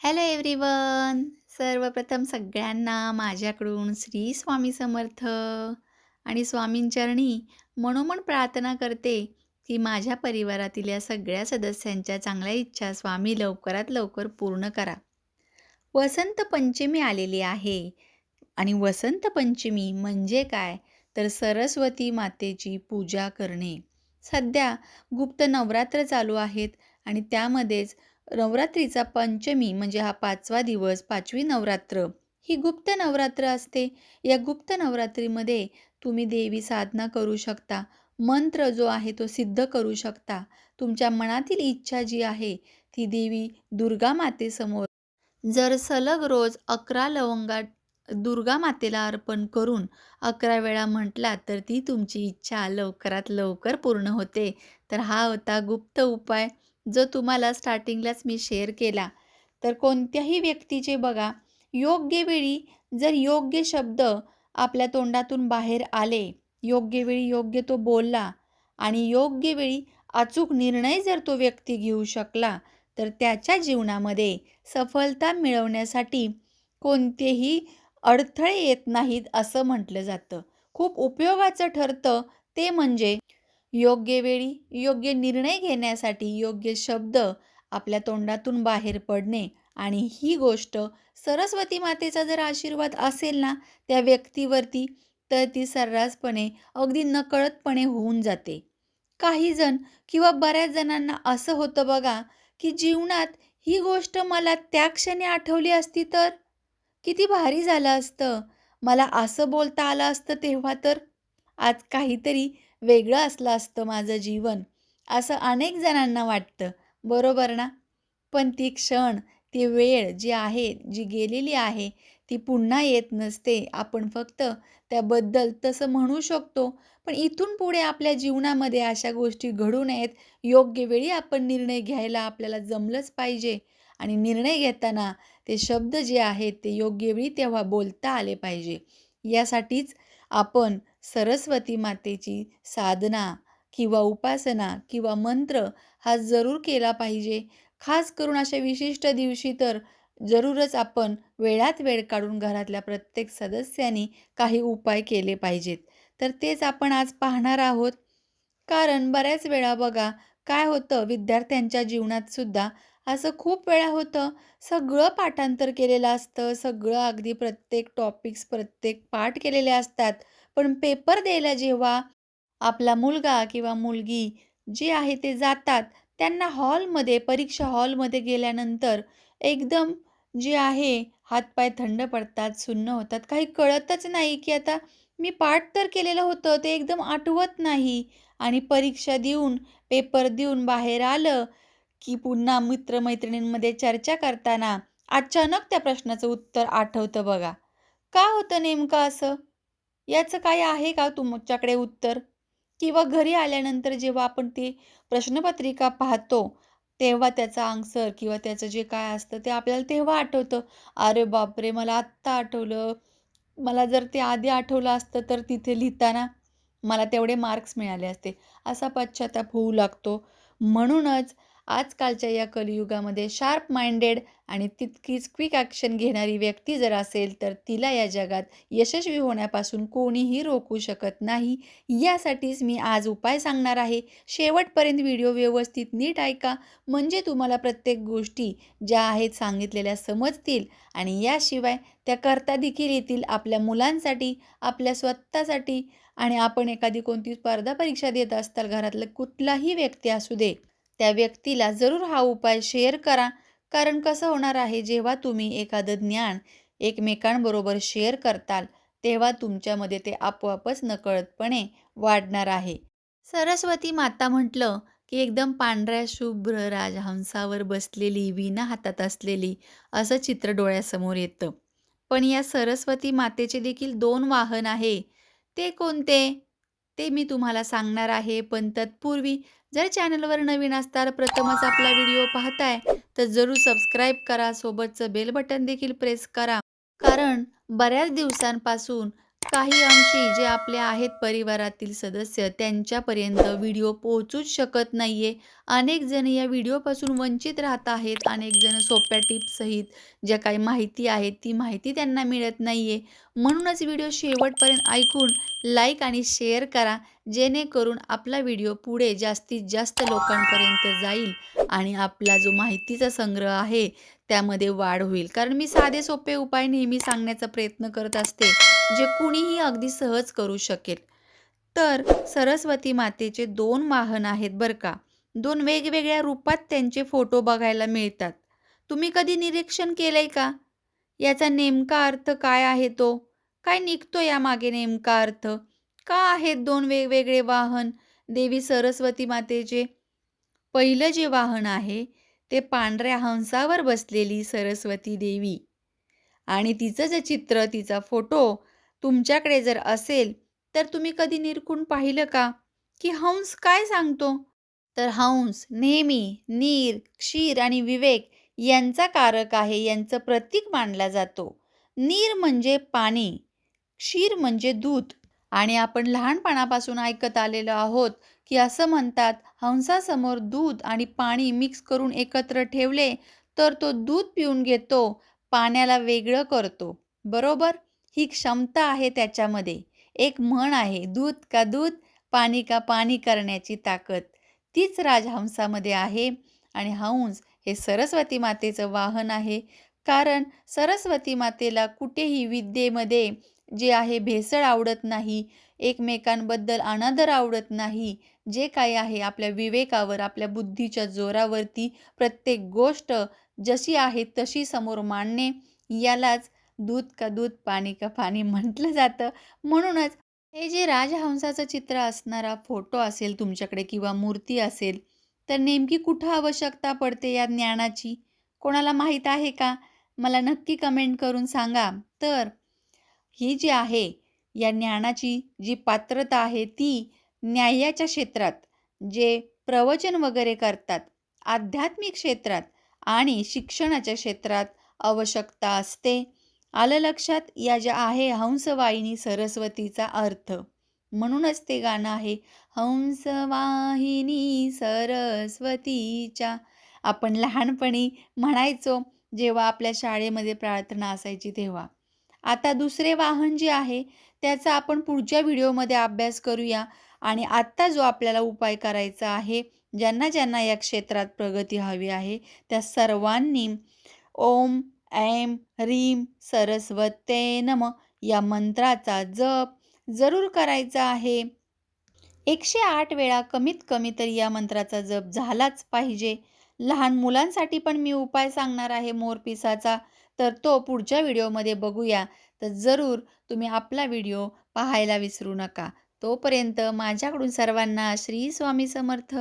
Hello everyone. सर्वप्रथम सगळ्यांना माझ्याकडून श्री स्वामी समर्थ आणि स्वामींचरणी मनोमन प्रार्थना करते की माझ्या परिवारातील या सगळ्या सदस्यांच्या चांगल्या इच्छा स्वामी लवकरात लवकर पूर्ण करा. वसंत पंचमी आलेली आहे आणि वसंत पंचमी म्हणजे काय? तर सरस्वती मातेची पूजा करणे. सध्या गुप्त नवरात्र चालू आहेत आणि त्यामध्येच नवरात्रीचा पंचमी म्हणजे हा पाचवा दिवस पाचवी नवरात्र ही गुप्त नवरात्र असते. या गुप्त नवरात्रीमध्ये तुम्ही देवी साधना करू शकता मंत्र जो आहे तो सिद्ध करू शकता. तुमच्या मनातील इच्छा जी आहे ती देवी दुर्गा मातेसमोर. जर सलग रोज अकरा लवंगा दुर्गा मातेला अर्पण करून अकरा वेळा म्हटला तर ती तुमची इच्छा लवकरात लवकर पूर्ण होते. तर हा होता गुप्त उपाय जो तुम्हाला स्टार्टिंगलाच मी शेअर केला तर कोणत्याही व्यक्तीचे बघा योग्य वेळी जर योग्य शब्द आपल्या तोंडातून बाहेर आले योग्य वेळी योग्य तो बोलला आणि योग्य वेळी अचूक निर्णय जर तो व्यक्ती घेऊ शकला तर त्याच्या जीवनामध्ये सफलता मिळवण्यासाठी कोणतेही अडथळे येत नाहीत असं म्हटलं जातं. खूप उपयोगाचं ठरतं ते म्हणजे योग्य वेळी योग्य निर्णय घेण्यासाठी योग्य शब्द आपल्या तोंडातून बाहेर पडणे आणि ही गोष्ट सरस्वती मातेचा जर आशीर्वाद असेल ना त्या व्यक्तीवरती तर ती सर्रासपणे अगदी नकळतपणे होऊन जाते. काही जण किंवा बऱ्याच जणांना असं होतं बघा की जीवनात ही गोष्ट मला त्या क्षणी आठवली असती तर? किती भारी झालं असतं. मला असं बोलता आलं असतं तेव्हा तर. आज काहीतरी वेगळं असलं असतं माझं जीवन असं अनेक जणांना वाटतं. बरोबर ना? पण ती क्षण ती वेळ जी आहे जी गेलेली आहे ती पुन्हा येत नसते. आपण फक्त त्याबद्दल तसं म्हणू शकतो पण इथून पुढे आपल्या जीवनामध्ये अशा गोष्टी घडू नयेत. योग्य वेळी आपण निर्णय घ्यायला आपल्याला जमलंच पाहिजे. आणि निर्णय घेताना ते शब्द जे आहेत ते योग्य वेळी तेव्हा बोलता आले पाहिजे. यासाठीच आपण सरस्वती मातेची साधना किंवा उपासना किंवा मंत्र हा जरूर केला पाहिजे. खास करून अशा विशिष्ट दिवशी तर जरूरच आपण वेळात वेळ काढून घरातल्या प्रत्येक सदस्यांनी काही उपाय केले पाहिजेत. तर तेच आपण आज पाहणार आहोत. कारण बऱ्याच वेळा बघा काय होतं विद्यार्थ्यांच्या जीवनात सुद्धा असं खूप वेळा होतं. सगळं पाठांतर केलेलं असतं. सगळं अगदी प्रत्येक टॉपिक्स प्रत्येक पाठ केलेले असतात. पण पेपर द्यायला जेव्हा आपला मुलगा किंवा मुलगी जे आहे ते जातात त्यांना हॉलमध्ये परीक्षा हॉलमध्ये गेल्यानंतर एकदम जे आहे हातपाय थंड पडतात सुन्न होतात. काही कळतच नाही की आता मी पाठ तर केलेलं होतं ते एकदम आठवत नाही. आणि परीक्षा देऊन पेपर देऊन बाहेर आलं की पुन्हा मित्रमैत्रिणींमध्ये चर्चा करताना अचानक त्या प्रश्नाचं उत्तर आठवतं बघा. का होतं नेमकं असं? याचं काय आहे का तुमच्याकडे उत्तर? किंवा घरी आल्यानंतर जेव्हा आपण ती प्रश्नपत्रिका पाहतो तेव्हा त्याचा आन्सर किंवा त्याचं जे काय असतं ते आपल्याला तेव्हा आठवतं. अरे बापरे! मला आत्ता आठवलं. मला जर ते आधी आठवलं असतं तर तिथे लिहिताना मला तेवढे मार्क्स मिळाले असते. असा पश्चाताप होऊ लागतो. म्हणूनच आजकालच्या या कलियुगामध्ये शार्प माइंडेड आणि तितकीच क्विक ॲक्शन घेणारी व्यक्ती जर असेल तर तिला या जगात यशस्वी होण्यापासून कोणीही रोखू शकत नाही. यासाठीच मी आज उपाय सांगणार आहे. शेवटपर्यंत व्हिडिओ व्यवस्थित नीट ऐका. म्हणजे तुम्हाला प्रत्येक गोष्टी ज्या आहेत सांगितलेल्या समजतील आणि याशिवाय त्या करता देखील येतील आपल्या मुलांसाठी आपल्या स्वतःसाठी. आणि आपण एखादी कोणती स्पर्धा परीक्षा देत असताल घरातलं कुठलाही व्यक्ती असू दे त्या व्यक्तीला जरूर हा उपाय शेअर करा. कारण कसं होणार आहे जेव्हा तुम्ही एखादं ज्ञान एकमेकांबरोबर शेअर करताल तेव्हा तुमच्यामध्ये ते आपोआपच नकळतपणे वाढणार आहे. सरस्वती माता म्हटलं की एकदम पांढऱ्या शुभ्र राजहंसावर बसलेली विना हातात असलेली असं चित्र डोळ्यासमोर येतं. पण या सरस्वती मातेचे देखील दोन वाहन आहे. ते कोणते? ते मी तुम्हाला सांगणार आहे. पण तत्पूर्वी जर चॅनलवर नवीन असताल प्रथमच आपला व्हिडिओ पाहताय तर जरूर सबस्क्राईब करा. सोबतचं बेल बटन देखील प्रेस करा. कारण बऱ्याच दिवसांपासून काही अंशी जे आपले आहेत परिवारातील सदस्य त्यांच्यापर्यंत व्हिडिओ पोहोचूच शकत नाहीये. अनेक जण या व्हिडिओपासून वंचित राहत आहेत. अनेक जण सोप्या टिप्ससहित ज्या काही माहिती आहे ती माहिती त्यांना मिळत नाही आहे म्हणूनच व्हिडिओ शेवटपर्यंत ऐकून लाईक आणि शेअर करा. जेणेकरून आपला व्हिडिओ पुढे जास्तीत जास्त लोकांपर्यंत जाईल आणि आपला जो माहितीचा संग्रह आहे त्यामध्ये वाढ होईल. कारण मी साधे सोपे उपाय नेहमी सांगण्याचा प्रयत्न करत असते, जे कुणीही अगदी सहज करू शकेल. तर सरस्वती मातेचे दोन वाहन आहेत बरं का. दोन वेगवेगळ्या रूपात त्यांचे फोटो बघायला मिळतात. तुम्ही कधी निरीक्षण केलंय का? याचा नेमका अर्थ काय आहे तो? काय निघतो यामागे नेमका अर्थ? का आहेत दोन वेगवेगळे वाहन देवी सरस्वती मातेचे? पहिलं जे वाहन आहे ते पांढऱ्या हंसावर बसलेली सरस्वती देवी आणि तिचं जे चित्र, तिचा फोटो तुमच्याकडे जर असेल, तर तुम्ही कधी निरखून पाहिलं का, की हंस काय सांगतो? तर हंस नेहमी नीर, क्षीर आणि विवेक यांचा कारक आहे, यांचं प्रतीक मानला जातो. नीर म्हणजे पाणी, क्षीर म्हणजे दूध आणि आपण लहानपणापासून ऐकत आलेलो आहोत, की असं म्हणतात, हंसासमोर दूध आणि पाणी मिक्स करून एकत्र ठेवले, तर तो दूध पिऊन घेतो, पाण्याला वेगळं करतो. बरोबर? ही क्षमता आहे त्याच्यामध्ये. एक म्हण आहे, दूध का दूध, पाणी का पाणी करण्याची ताकद. तीच राजहंसामध्ये आहे आणि हंस हे सरस्वती मातेचं वाहन आहे. कारण सरस्वती मातेला कुठेही विद्येमध्ये जे आहे भेसळ आवडत नाही, एकमेकांबद्दल अनादर आवडत नाही. जे काही आहे आपल्या विवेकावर, आपल्या बुद्धीच्या जोरावरती प्रत्येक गोष्ट जशी आहे तशी समोर मांडणे, यालाच दूध का दूध, पाणी का पाणी म्हटलं जातं. म्हणूनच हे जे राजहंसाचं चित्र असणारा फोटो असेल तुमच्याकडे किंवा मूर्ती असेल, तर नेमकी कुठं आवश्यकता पडते या ज्ञानाची? कोणाला माहीत आहे का? मला नक्की कमेंट करून सांगा. तर ही जी आहे, या ज्ञानाची जी पात्रता आहे ती न्यायाच्या क्षेत्रात, जे प्रवचन वगैरे करतात, आध्यात्मिक क्षेत्रात आणि शिक्षणाच्या क्षेत्रात आवश्यकता असते. आलं लक्षात? या ज्या आहे हंसवाहिनी सरस्वतीचा अर्थ. म्हणूनच ते गाणं आहे, हंसवाहिनी सरस्वतीच्या. आपण लहानपणी म्हणायचो, जेव्हा आपल्या शाळेमध्ये प्रार्थना असायची तेव्हा. आता दुसरे वाहन जे आहे, त्याचा आपण पुढच्या व्हिडिओमध्ये अभ्यास करूया आणि आत्ता जो आपल्याला उपाय करायचा आहे, ज्यांना ज्यांना या क्षेत्रात प्रगती हवी आहे, त्या सर्वांनी ओम ऐम ह्रीम सरस्वते नम या मंत्राचा जप जरूर करायचा आहे. 108 वेळा कमीत कमी तरी या मंत्राचा जप झालाच पाहिजे. लहान मुलांसाठी पण मी उपाय सांगणार आहे मोरपिसाचा, तर तो पुढच्या व्हिडिओमध्ये बघूया. तर जरूर तुम्ही आपला व्हिडिओ पाहायला विसरू नका. तोपर्यंत माझ्याकडून सर्वांना श्री स्वामी समर्थ.